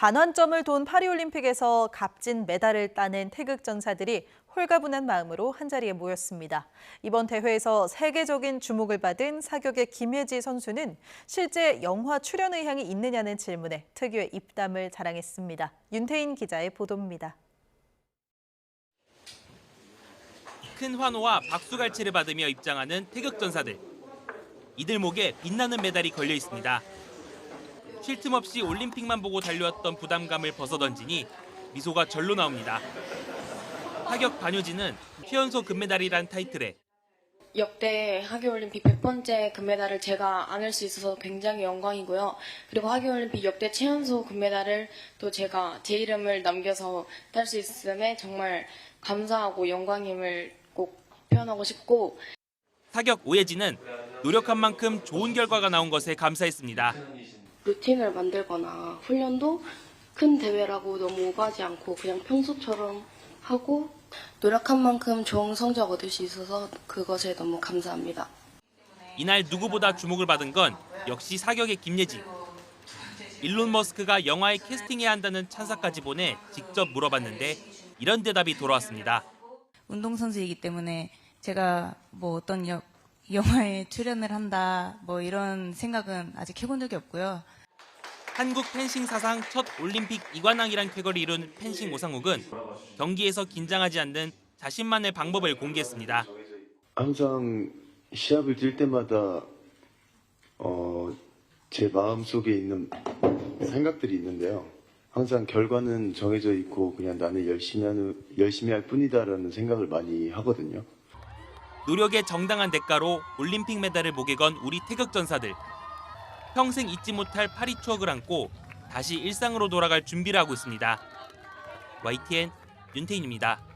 반환점을 돈 파리올림픽에서 값진 메달을 따낸 태극전사들이 홀가분한 마음으로 한자리에 모였습니다. 이번 대회에서 세계적인 주목을 받은 사격의 김혜지 선수는 실제 영화 출연 의향이 있느냐는 질문에 특유의 입담을 자랑했습니다. 윤태인 기자의 보도입니다. 큰 환호와 박수갈채를 받으며 입장하는 태극전사들. 이들 목에 빛나는 메달이 걸려 있습니다. 쉴 틈 없이 올림픽만 보고 달려왔던 부담감을 벗어던지니 미소가 절로 나옵니다. 타격 반효진은 최연소 금메달이란 타이틀에 역대 하계올림픽 100번째 금메달을 제가 안을 수 있어서 굉장히 영광이고요. 그리고 하계올림픽 역대 최연소 금메달을 또 제가 제 이름을 남겨서 딸 수 있음에 정말 감사하고 영광임을 꼭 표현하고 싶고 타격 오해진은 노력한 만큼 좋은 결과가 나온 것에 감사했습니다. 루틴을 만들거나 훈련도 큰 대회라고 너무 오가지 않고 그냥 평소처럼 하고 노력한 만큼 좋은 성적 얻을 수 있어서 그것에 너무 감사합니다. 이날 누구보다 주목을 받은 건 역시 사격의 김예지. 일론 머스크가 영화에 캐스팅해야 한다는 찬사까지 보내 직접 물어봤는데 이런 대답이 돌아왔습니다. 운동선수이기 때문에 제가 뭐 어떤 여- 영화에 출연을 한다 뭐 이런 생각은 아직 해본 적이 없고요. 한국 펜싱 사상 첫 올림픽 이관왕이란 쾌거를 이룬 펜싱 오상욱은 경기에서 긴장하지 않는 자신만의 방법을 공개했습니다. 항상 시합을 뛸 때마다 어, 제 마음 속에 있는 생각들이 있는데요. 항상 결과는 정해져 있고 그냥 나는 열심히 하는 열심히 할 뿐이다라는 생각을 많이 하거든요. 노력의 정당한 대가로 올림픽 메달을 목에 건 우리 태극 전사들. 평생 잊지 못할 파리 추억을 안고 다시 일상으로 돌아갈 준비를 하고 있습니다. YTN 윤태인입니다.